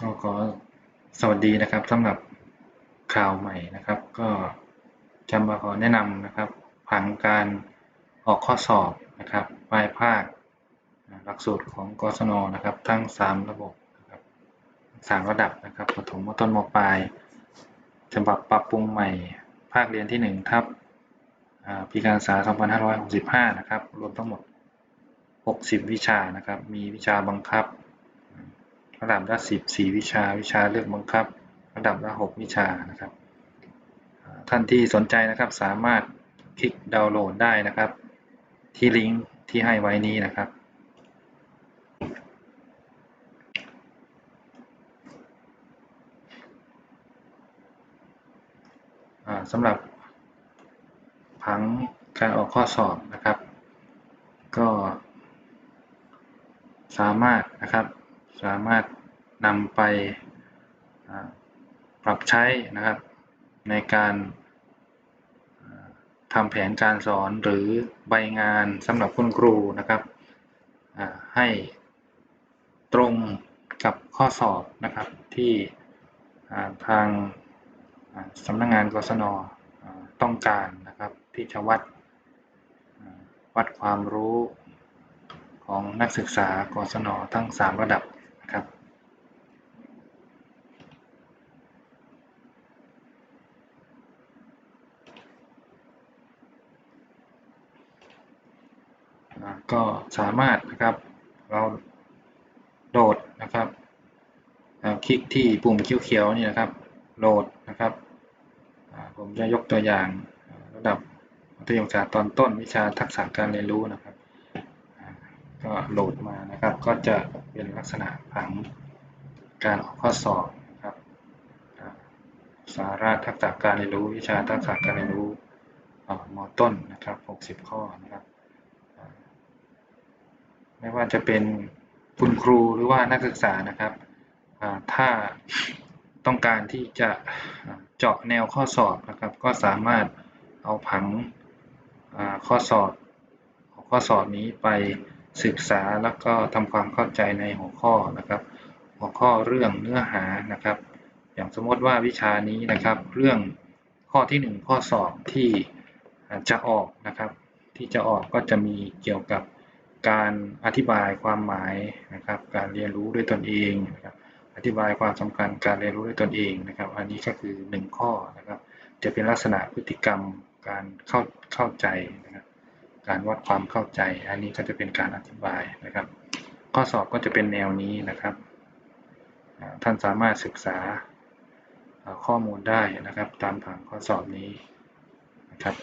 ก็ขอสวัสดีนะครับสำหรับข่าวใหม่นะครับ ก็จะมาขอแนะนำนะครับผังการออกข้อสอบนะครับปลายภาคหลักสูตรของกศนนะครับ ทั้ง 3 ระบบนะครับสามระดับนะครับประถมต้นมปลายฉบับปรับปรุงใหม่ ภาคเรียนที่ 1 ทับอ่าปีการศึกษา 2565 นะครับ รวมทั้งหมด 60 วิชานะครับ มีวิชาบังคับ ระดับละ10 4วิชาวิชาเลือกบังคับ ระดับละ6วิชานะครับท่านที่สนใจนะครับสามารถคลิกดาวน์โหลดได้นะครับ ที่ลิงก์ที่ให้ไว้นี้นะครับสำหรับผังการออกข้อสอบนะครับ ก็สามารถนะครับ สามารถนำไปปรับใช้นะครับในการทำแผนการสอนหรือใบงานสำหรับคุณครูนะครับให้ตรงกับข้อสอบนะครับที่ทางสำนักงานกศนต้องการนะครับที่จะวัดวัดความรู้ของนักศึกษากศนทั้ง 3 ระดับนะครับอ่า ก็สามารถนะครับเราโหลดนะครับอ่าคลิกที่ปุ่มเขียวๆนี่นะครับโหลดนะครับผมจะยกตัวอย่างระดับมัธยมศึกษาตอนต้นวิชาทักษะการเรียนรู้นะครับก็โหลดมานะครับก็จะเป็นลักษณะผังการออกข้อสอบนะครับสาระทักษะการเรียนรู้ วิชาทักษะการเรียนรู้อ่ามต้นนะครับ 60 ข้อนะครับ ไม่ว่าจะเป็นคุณครูหรือว่านักศึกษานะครับถ้าต้องการที่จะเจาะแนวข้อสอบนะครับ ก็สามารถเอาผังข้อสอบข้อสอบนี้ไปศึกษาแล้วก็ทำความเข้าใจในหัวข้อนะครับ หัวข้อเรื่องเนื้อหานะครับ อย่างสมมติว่าวิชานี้นะครับ เรื่องข้อที่ 1 ข้อสอบที่จะออกนะครับ ที่จะออกก็จะมีเกี่ยวกับ การอธิบายความหมายนะครับ การเรียนรู้ด้วยตนเองนะครับ อธิบายความสำคัญการเรียนรู้ด้วยตนเองนะครับ อันนี้ก็คือ 1 ข้อนะครับ จะเป็นลักษณะพฤติกรรมการเข้าเข้าใจนะครับ การวัดความเข้าใจ อันนี้ก็จะเป็นการอธิบายนะครับ ข้อสอบก็จะเป็นแนวนี้นะครับ ท่านสามารถศึกษาอ่าข้อมูลได้นะครับ ตามผังข้อสอบนี้นะครับ